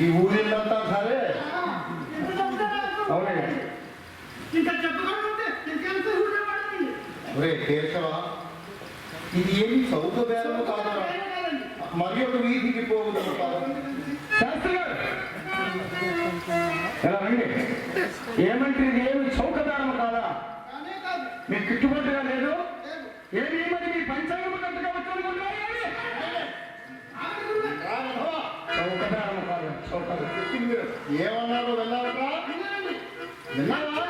ఈ ఊరిళ్ళంతా సరే. అవునే. ఒరే ఇది ఏమి చౌక బేరం కాదా? మరి ఒక వీధికి పోగుదాం ఎలా ఏమంటే ఇది ఏమి చౌకదారం కాదా? మీకు గిట్టుబాటుగా లేదు? ఏమి మరి మీ పంచాంగం చౌకదారం కాదా. ఏమన్నారో వెళ్ళావరా వినండి. విన్నావా?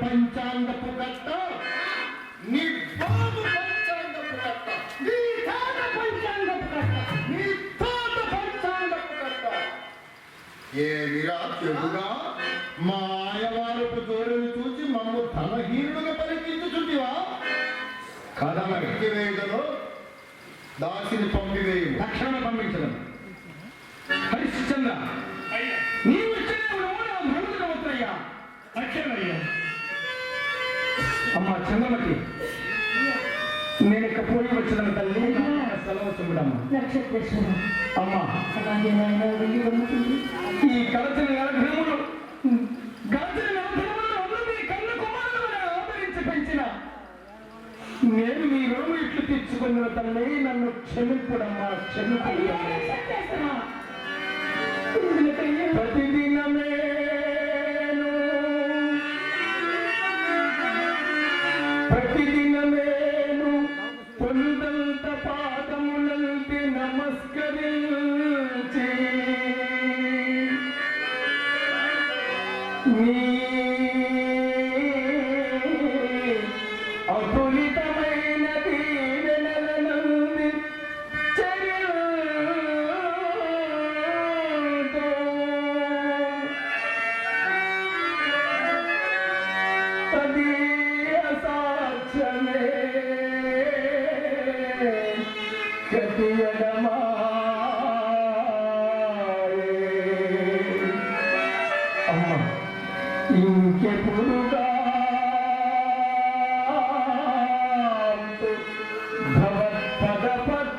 పంచాంగపు కట్ట. నీ బాబు ఏమిరా చెడుగా మా ఆయవారపు జోరుని చూసి మమ్ము ధనహీనుడుగా పరికించుచుంటివా కాదా మరి వేయుదలో దాసిని పంపివేయు తక్షణ పంపించడం. హరిశ్చంద్ర అయ్యా. నీవు అక్షరయ్యా అమ్మ చంద్రమతి నేను ఇక పోయి వచ్చిన తల్లి సెలవు చూడమ్మ అమ్మా ఈ గలచిన కన్న కుమారులను ఆదరించి పెంచిన. నేను మీ రుణము ఇట్లు తీర్చుకున్న తల్లి నన్ను క్షమింపుడమ్మా క్షమింపుడు ప్రతిదినమే పాదములంటి నమస్కరించి నీ అతులితమైన దీవెనల నుండి అది అసాధ్యమే. గతియడమాయే అమ్మ ఇంకెప్పుడుగా? భగవత్పదపత్